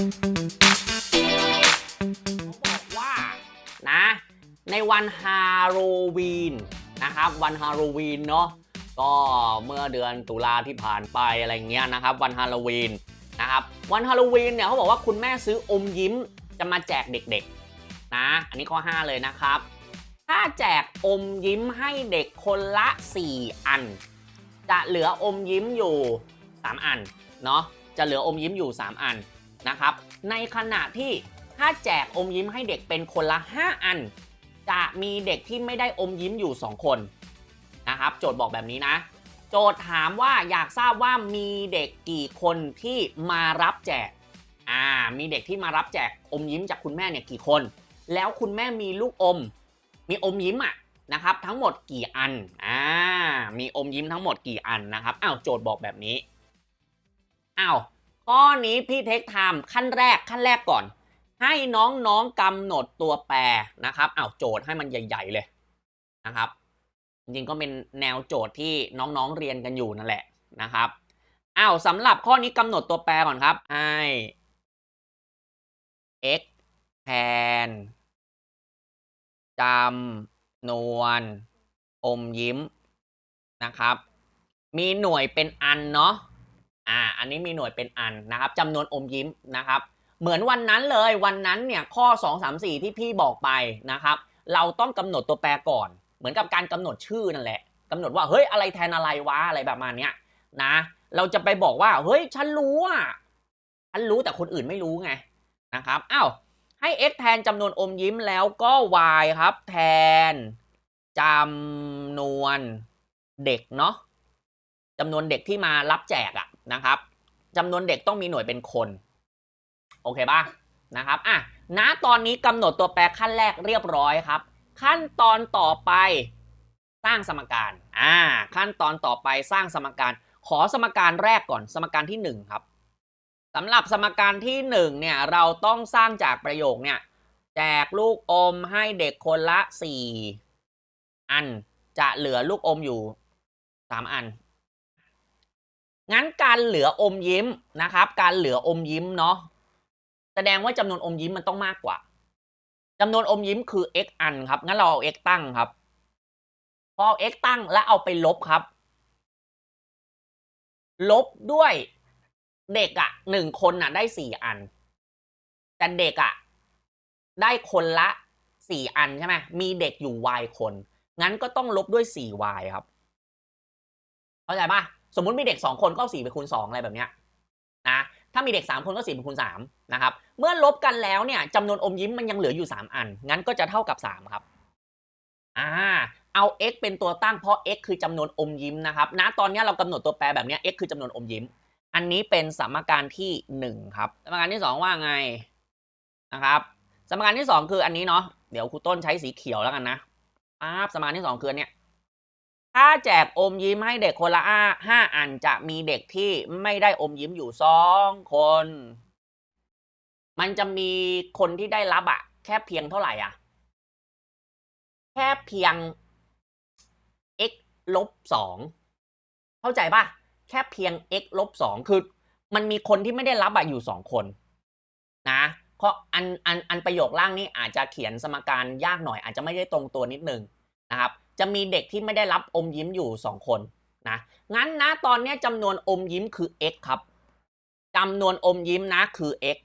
บอกว่านะในวันฮาโลวีนนะครับวันฮาโลวีนเนาะก็เมื่อเดือนตุลาที่ผ่านไปอะไรเงี้ยนะครับ วันฮาโลวีนนะครับวันฮาโลวีนเนี่ยเขาบอกว่าคุณแม่ซื้ออมยิ้มจะมาแจกเด็กๆนะอันนี้ข้อ 5 เลยนะครับ ถ้าแจกอมยิ้มให้เด็กคนละ 4 อัน จะเหลืออมยิ้มอยู่ 3 อันเนาะจะเหลืออมยิ้มอยู่ 3 อัน นะครับ ในขณะที่ถ้าแจกอมยิ้มให้เด็กเป็นคนละ 5 อัน จะมีเด็กที่ไม่ได้อมยิ้มอยู่ 2 คนนะครับ โจทย์บอกแบบนี้นะ โจทย์ถามว่าอยากทราบว่ามีเด็กกี่คนที่มารับแจกอ่ามีเด็กที่มารับแจกอมยิ้มจากคุณแม่เนี่ยกี่คน แล้วคุณแม่มีลูกอม มีอมยิ้มอะนะครับ ทั้งหมดกี่อันอ่ามีอมยิ้มทั้งหมดกี่อันนะครับอ้าวโจทย์บอกแบบนี้อ้าว ข้อนี้พี่เทคไทม์ขั้นแรกขั้นแรกก่อน ให้น้องๆกำหนดตัวแปรนะครับอ้าวโจทย์ให้มันใหญ่ ๆเลยนะครับ จริงก็เป็นแนวโจทย์ที่น้องๆเรียนกันอยู่นั่นแหละนะครับอ้าวสำหรับข้อนี้กำหนดตัวแปรก่อนครับให้ x แทนจำนวนอมยิ้มนะครับ มีหน่วยเป็นอันเนาะ อ่าอันนี้มีหน่วยเป็นอันนะครับจำนวนอมยิ้มนะครับ เหมือนวันนั้นเลยวันนั้นเนี่ยข้อ 2 3 4 ที่พี่บอกไปนะครับ เราต้องกำหนดตัวแปรก่อน เหมือนกับการกำหนดชื่อนั่นแหละกำหนดว่าเฮ้ยอะไรแทนอะไรวะอะไรแบบมาเนี้ยนะ เราจะไปบอกว่าเฮ้ยฉันรู้อะฉันรู้แต่คนอื่นไม่รู้ไงนะครับอ้าวให้ x แทนจำนวนอมยิ้มแล้วก็ y ครับ แทนจำนวนเด็กเนาะจำนวนเด็กที่มารับแจกอะ นะครับจำนวนเด็กต้องมีหน่วยเป็นคน โอเคป่ะนะครับอะณตอนนี้กำหนดตัวแปรขั้นแรกเรียบร้อยครับ ขั้นตอนต่อไปสร้างสมการอ่าขั้นตอนต่อไปสร้างสมการ ขอสมการแรกก่อน สมการที่ 1 ครับสำหรับสมการที่1เนี่ยเราต้องสร้างจากประโยคเนี่ยแจกลูกอมให้เด็กคนละ 4 อันจะเหลือลูกอมอยู่ 3 อัน งั้น การเหลืออมยิ้มนะครับ การเหลืออมยิ้มเนาะแสดงว่าจำนวนอมยิ้มมันต้องมากกว่าจำนวนอมยิ้มคือ x อันครับงั้นเราเอา x ตั้งครับ พอเอา x ตั้งแล้วเอาไปลบครับ ลบด้วยเด็กอะ่ะหนึ่งคนน่ะ ได้สี่อัน แต่เด็กอะ่ะ ได้คนละสี่อันใช่ไหมมีเด็กอยู่ y คน งั้นก็ต้องลบด้วยสี่ y ครับ เข้าใจปะ สมมุติมีเด็กสองคนก็สี่ไปคูณสองอะไรแบบเนี้ยนะถ้ามีเด็ก 3 คนก็4เป็นคูณ3นะครับเมื่อลบกันแล้วเนี่ยจำนวนอมยิ้มมันยังเหลืออยู่ 3 อัน งั้นก็จะเท่ากับ 3 ครับอ่าเอา x เป็นตัวตั้งเพราะ x คือจำนวนอมยิ้มนะครับณตอนนี้เรากำหนดตัวแปรแบบนี้ x คือจำนวนอมยิ้ม อันนี้เป็นสมการที่ 1 ครับ สมการที่ 2 ว่าไงนะครับสมการที่ 2 คืออันนี้เนาะเดี๋ยวครูต้นใช้สีเขียวแล้วกันนะปั๊บสมการที่ 2 คืออันเนี้ย ถ้าแจกอมยิ้มให้เด็กคนละห้าอันจะมีเด็กที่ไม่ได้อมยิ้มอยู่สองคน มันจะมีคนที่ได้รับอะแค่เพียงเท่าไหร่อะแค่เพียง x ลบสองเข้าใจปะแค่เพียง x ลบสองคือ มันมีคนที่ไม่ได้รับอะอยู่สองคน นะเพราะอันอันอันประโยคล่างนี้อาจจะเขียนสมการยากหน่อย อาจจะไม่ได้ตรงตัวนิดนึงนะครับ จะมีเด็กที่ไม่ได้รับอมยิ้มอยู่ 2 คนนะงั้นนะตอนนี้จำนวนอมยิ้มคือ x ครับจำนวนอมยิ้มนะคือ x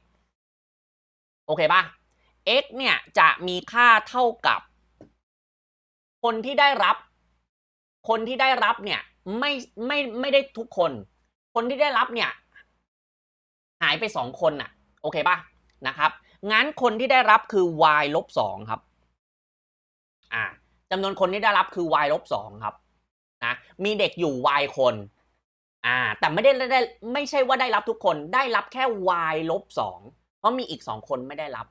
โอเคปะ x เนี่ยจะมีค่าเท่ากับ คนที่ได้รับ คนที่ได้รับเนี่ยไม่ไม่ไม่ได้ทุกคน คนที่ได้รับเนี่ย หายไปสองคนน่ะ โอเคปะนะครับงั้นคนที่ได้รับคือ y ลบสองครับ อ่า จำนวนคนที่ได้รับคือ y ลบสองครับนะมีเด็กอยู่ y คนอ่าแต่ไม่ได้ได้ไม่ใช่ว่าได้รับทุกคนได้รับแค่ y ลบสองเพราะมีอีกสองคนไม่ได้รับ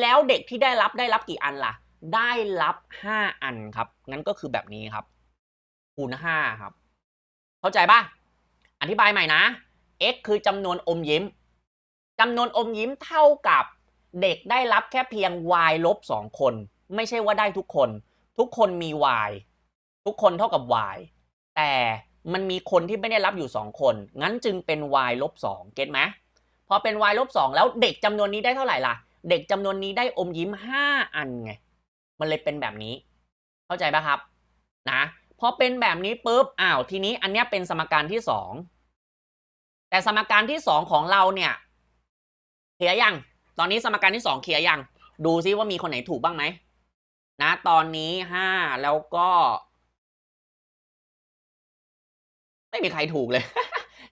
แล้วเด็กที่ได้รับได้รับกี่อันล่ะ ได้รับ5อันครับงั้นก็คือแบบนี้ครับคูณ5ครับ เข้าใจปะอธิบายใหม่นะ x คือจำนวนอมยิ้มจำนวนอมยิ้มเท่ากับเด็กได้รับแค่เพียง y ลบ2คน ไม่ใช่ว่าได้ทุกคน ทุกคนมี y ทุกคนเท่ากับ y แต่มันมีคนที่ไม่ได้รับอยู่ 2 คน งั้นจึงเป็น y ลบ2เก็ตไหมพอเป็น y ลบ2แล้วเด็กจำนวนนี้ได้เท่าไหร่ล่ะ เด็กจำนวนนี้ได้อมยิ้ม 5 อันไง มันเลยเป็นแบบนี้ เข้าใจปะครับนะพอเป็นแบบนี้ปุ๊บอ้าวทีนี้อันเนี้ยเป็นสมการที่ 2 แต่สมการที่ 2 ของเราเนี่ยเคลียร์ยัง ตอนนี้สมการที่ 2เคลียร์ยัง ดูซิว่ามีคนไหนถูกบ้างไหม นะตอนนี้5แล้วก็ ไม่มีใครถูกเลย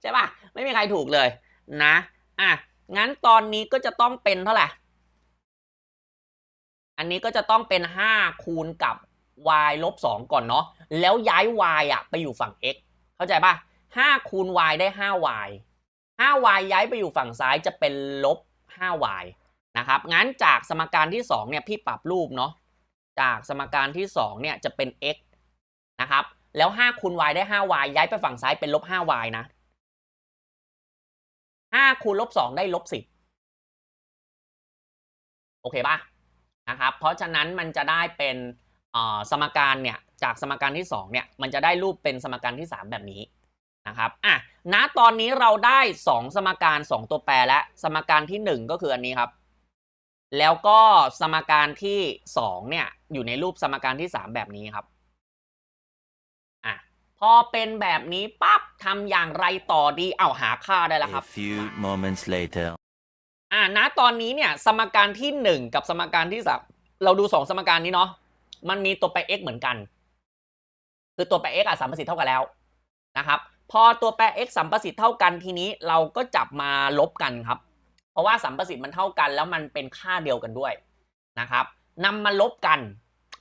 ใช่ปะไม่มีใครถูกเลยนะอะงั้นตอนนี้ก็จะต้องเป็นเท่าไหร่อันนี้ก็จะต้องเป็น 5 คูณกับ y ลบ2ก่อนเนาะแล้วย้าย y อะ ไปอยู่ฝั่ง x เข้าใจปะ5คูณ y ได้ 5y 5y ย้ายไปอยู่ฝั่งซ้ายจะเป็นลบ 5y นะครับ งั้นจากสมการที่ 2 เนี่ย พี่ปรับรูปเนาะ จากสมการที่2เนี่ยจะเป็น x นะครับ แล้ว 5คูณ y ได้ 5y ย้ายไปฝั่งซ้ายเป็นลบ 5y นะ 5คูณลบ 2 ได้ลบ 10 โอเคป่ะนะครับ เพราะฉะนั้นมันจะได้เป็นสมการเนี่ยจากสมการที่2เนี่ยมันจะได้รูปเป็นสมการที่ 3 แบบนี้นะครับอะณตอนนี้เราได้ 2 สมการ 2 ตัวแปรและสมการที่ 1 ก็คืออันนี้ครับ แล้วก็สมการที่2เนี่ย อยู่ในรูปสมการที่3แบบนี้ครับอะพอเป็นแบบนี้ปั๊บทำอย่างไรต่อดีเอาหาค่าได้แล้วค A รับ few moments later. อ่าณตอนนี้เนี่ย สมการที่1กับสมการที่สามเราดู2สมการนี้เนาะมันมีตัวแปร x เหมือนกัน คือตัวแปร x อะสัมประสิทธิ์เท่ากันแล้วนะครับ พอตัวแปร x สัมประสิทธิ์เท่ากันทีนี้เราก็จับมาลบกันครับ เพราะว่าสัมประสิทธิ์มันเท่ากันแล้วมันเป็นค่าเดียวกันด้วยนะครับนำมาลบกัน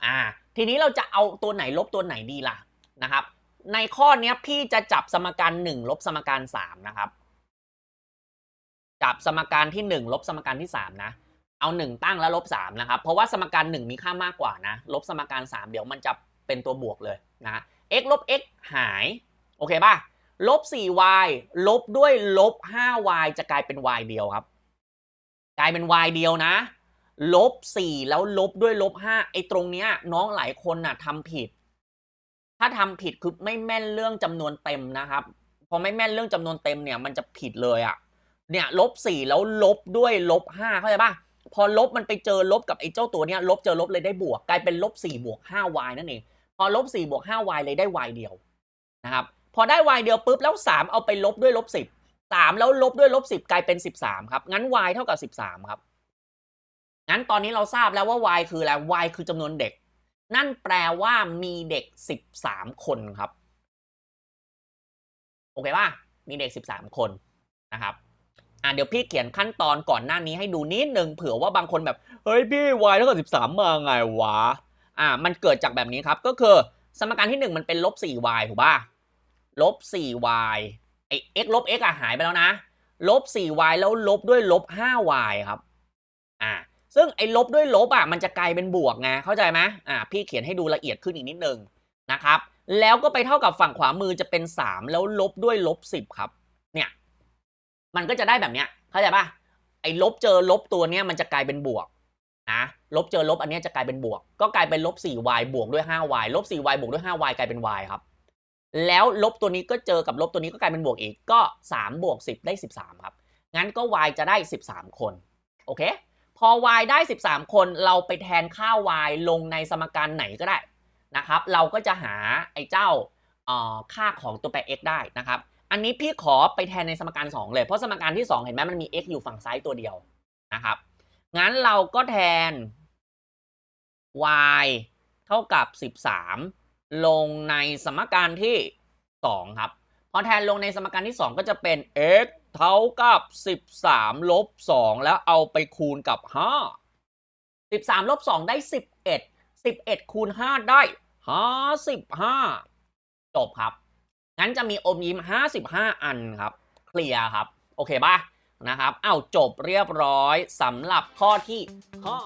อ่าทีนี้เราจะเอาตัวไหนลบตัวไหนดีล่ะนะครับ ในข้อเนี้ยพี่จะจับสมการ 1 ลบสมการ 3 นะครับ จับสมการที่ 1 ลบสมการที่ 3 นะ เอา 1 ตั้งแล้วลบ3นะครับ เพราะว่าสมการ 1 มีค่ามากกว่านะ ลบสมการ 3 เดี๋ยวมันจะเป็นตัวบวกเลยนะ x ลบ x หาย โอเคป่ะ ลบ 4y ลบด้วยลบ 5y จะกลายเป็น y เดียวครับ กลายเป็น y เดียวนะ ลบ 4 แล้วลบด้วยลบ 5 ไอ้ตรงเนี้ยน้องหลายคนน่ะทำผิด ถ้าทำผิดคือไม่แม่นเรื่องจำนวนเต็มนะครับ พอไม่แม่นเรื่องจำนวนเต็มเนี่ยมันจะผิดเลยอะ่ะ เนี่ยลบสี่แล้วลบด้วยลบห้าเข้าใจป่ะพอลบมันไปเจอลบกับไอ้เจ้าตัวเนี้ยลบเจอลบเลยได้บวก กลายเป็นลบสี่บวกห้าวายนั่นเอง พอลบสี่บวกห้าวายเลยได้ y เดียวนะครับ พอได้ y เดียวปุ๊บแล้วสามเอาไปลบด้วยลบสิ สามแล้วลบด้วยลบสิบกลายเป็นสิบสามครับ งั้น y เท่ากับสิบสามครับ งั้นตอนนี้เราทราบแล้วว่า y คืออะไร y คือจำนวนเด็ก นั่นแปลว่ามีเด็กสิบสามคนครับ โอเคป่ะ มีเด็กสิบสามคนนะครับอะเดี๋ยวพี่เขียนขั้นตอนก่อนหน้านี้ให้ดูนิดนึงเผื่อว่าบางคนแบบ เฮ้ยพี่ y เท่ากับสิบสามมาไงวะ อ่า มันเกิดจากแบบนี้ครับ ก็คือ สมการที่หนึ่งมันเป็นลบสี่ y ถูกป่ะลบสี่ y ไอ้ x ลบ x อะหายไปแล้วนะ ลบสี่ y แล้วลบด้วยลบห้า y ครับ อ่า ซึ่งไอ้ลบด้วยลบอะมันจะกลายเป็นบวกไง เข้าใจไหมอ่า พี่เขียนให้ดูละเอียดขึ้นอีกนิดนึงนะครับ แล้วก็ไปเท่ากับฝั่งขวามือจะเป็นสามแล้วลบด้วยลบสิบครับ เนี่ย มันก็จะได้แบบเนี้ย เข้าใจป่ะไอ้ลบเจอลบตัวเนี้ยมันจะกลายเป็นบวกนะลบเจอลบอันเนี้ยจะกลายเป็นบวก ก็กลายเป็นลบ 4y บวกด้วย 5y ลบ 4y บวกด้วย 5y กลายเป็น y ครับ แล้วลบตัวนี้ก็เจอกับลบตัวนี้ก็กลายเป็นบวกอีกก็3บวก10 ได้ 13 ครับ งั้นก็ y จะได้ 13 คน โอเค พอ y ได้ 13 คนเราไปแทนค่า y ลงในสมการไหนก็ได้นะครับ เราก็จะหาไอ้เจ้าออค่าของตัวแปร x ได้นะครับ อันนี้พี่ขอไปแทนในสมการ 2 เลย เพราะสมการที่ 2 เห็นไหมมันมี x อยู่ฝั่งซ้ายตัวเดียวนะครับ งั้นเราก็แทน y เท่ากับ 13 ลงในสมการที่ 2 ครับ พอแทนลงในสมการที่ 2 ก็จะเป็น x เท่ากับ 13 ลบ 2 แล้วเอาไปคูณกับ 5 13 ลบ 2 ได้ 11 11 คูณ 5 ได้ 55 จบครับ งั้นจะมีอมยิ้ม 55 อันครับ เคลียร์ครับ โอเคป่ะ นะครับ เอ้าจบเรียบร้อยสำหรับข้อที่ข้อ